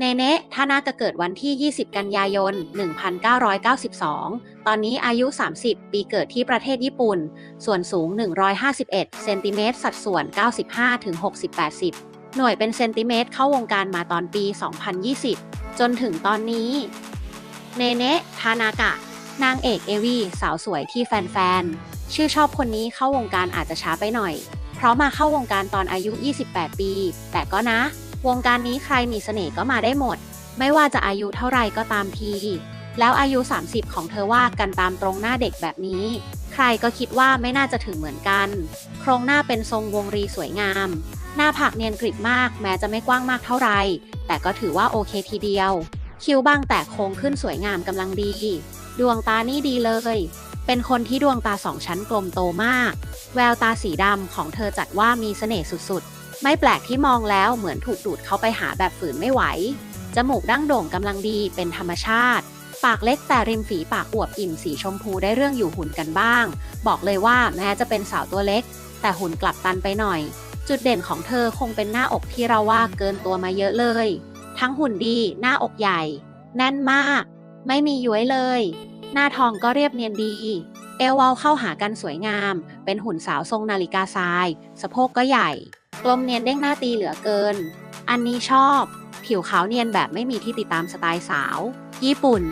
เนเนะทานาจะเกิดวันที่ 20 กันยายน 1992 ตอนนี้อายุ 30 ปีเกิดที่ประเทศญี่ปุ่น ส่วนสูง 151 เซนติเมตร สัดส่วน 95-60-80หน่วยเป็นเซนติเมตรเข้าวงการมาตอนปี 2020 จนถึงตอนนี้ เนเนะทานากะ นางเอกเอวีสาวสวยที่แฟนๆ ชื่อชอบคนนี้เข้าวงการอาจจะช้าไปหน่อย เพราะมาเข้าวงการตอนอายุ 28 ปี แต่ก็นะ วงการนี้ใครมีเสน่ห์ก็มาได้หมด ไม่ว่าจะอายุเท่าไรก็ตามที แล้วอายุ 30 ของเธอว่ากันตามตรงหน้าเด็กแบบนี้ ใครก็คิดว่าไม่น่าจะถึงเหมือนกัน โครงหน้าเป็นทรงวงรีสวยงาม หน้าผากเนียนกริบมาก แม้จะไม่กว้างมากเท่าไหร่แต่ก็ถือว่าโอเคทีเดียว คิ้วบางแต่โค้งขึ้นสวยงามกำลังดี ดวงตานี่ดีเลย เป็นคนที่ดวงตาสองชั้นกลมโตมาก แววตาสีดำของเธอจัดว่ามีเสน่ห์สุดๆ ไม่แปลกที่มองแล้วเหมือนถูกดูดเข้าไปหาแบบฝืนไม่ไหว จมูกดั้งโด่งกำลังดีเป็นธรรมชาติ ปากเล็กแต่ริมฝีปากอวบอิ่มสีชมพูได้เรื่องอยู่หุ่นกันบ้าง บอกเลยว่าแม้จะเป็นสาวตัวเล็ก แต่หุ่นกลับตันไปหน่อย จุดเด่นของเธอคงเป็นหน้าอกที่เราว่าเกินตัวมาเยอะเลย ทั้งหุ่นดีหน้าอกใหญ่ แน่นมาก ไม่มีย้วยเลย หน้าทองก็เรียบเนียนดีเอวเวาเข้าหากันสวยงาม เป็นหุ่นสาวทรงนาฬิกาทราย สะโพกก็ใหญ่ กลมเนียนเด้งหน้าตีเหลือเกิน อันนี้ชอบ ผิวขาวเนียนแบบไม่มีที่ติดตามสไตล์สาว ญี่ปุ่น